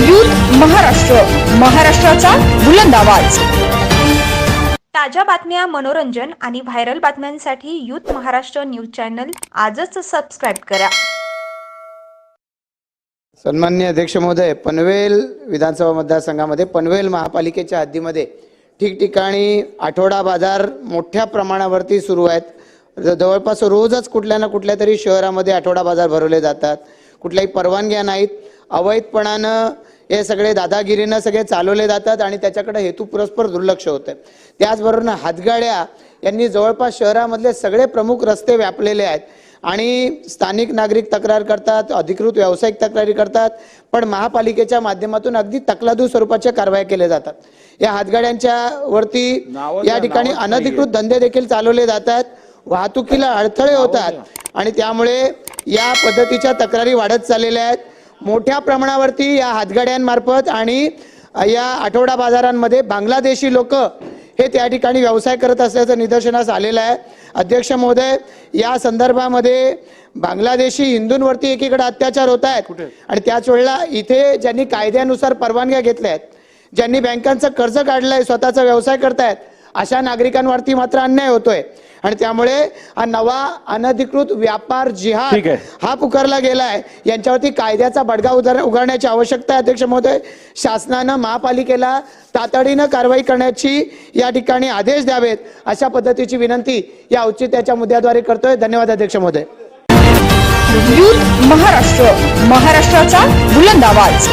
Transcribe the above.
Youth Maharashtra महाराष्ट्राचा बुलंद आवाज. ताज्या बातम्या मनोरंजन आणि व्हायरल बातम्यांसाठी यूथ महाराष्ट्र न्यूज चॅनल आजच सबस्क्राईब करा. सन्मान्य अध्यक्ष महोदय पनवेल विधानसभा मतदारसंघामध्ये पनवेल महापालिकेच्या हद्दीमध्ये ठिकठिकाणी आठवडा बाजार मोठ्या प्रमाणावरती सुरू आहेत. जवळपास रोजच कुठल्या ना कुठल्या तरी शहरामध्ये आठवडा बाजार भरवले जातात. कुठल्याही परवानग्या नाहीत. अवैधपणानं हे सगळे दादागिरीनं सगळे चालवले जातात आणि त्याच्याकडे हेतू पुरस्पर दुर्लक्ष होतं. त्याचबरोबर हातगाड्या यांनी जवळपास शहरामधले सगळे प्रमुख रस्ते व्यापलेले आहेत. आणि स्थानिक नागरिक तक्रार करतात अधिकृत व्यावसायिक तक्रारी करतात पण महापालिकेच्या माध्यमातून अगदी तकलादू स्वरूपाच्या कारवाया केल्या जातात. या हातगाड्यांच्या वरती या ठिकाणी अनधिकृत धंदे देखील चालवले जातात. वाहतुकीला अडथळे होतात. आणि त्यामुळे या पद्धतीच्या तक्रारी वाढत चाललेल्या आहेत. मोठ्या प्रमाणावरती या हातगाड्यांमार्फत आणि या आठवडा बाजारांमध्ये बांगलादेशी लोक हे त्या ठिकाणी व्यवसाय करत असल्याचं निदर्शनास आलेलं आहे. अध्यक्ष महोदय या संदर्भामध्ये बांगलादेशी हिंदूंवरती एकीकडे अत्याचार होत आहेत आणि त्याच वेळेला इथे ज्यांनी कायद्यानुसार परवानग्या घेतल्या आहेत ज्यांनी बँकांचं कर्ज काढलंय स्वतःचा व्यवसाय करतायत अशा नागरिकांवरती मात्र अन्याय होतोय. आणि त्यामुळे हा नवा अनधिकृत व्यापार जिहाद. हा पुकारला गेलाय. यांच्यावरती कायद्याचा बडगा उदार उगारण्याची आवश्यकता आहे अध्यक्ष महोदय. शासनानं महापालिकेला तातडीनं कारवाई करण्याची या ठिकाणी आदेश द्यावेत अशा पद्धतीची विनंती या औचित्याच्या मुद्द्याद्वारे करतोय. धन्यवाद अध्यक्ष महोदय. यूथ महाराष्ट्र. महाराष्ट्राचा बुलंद आवाज.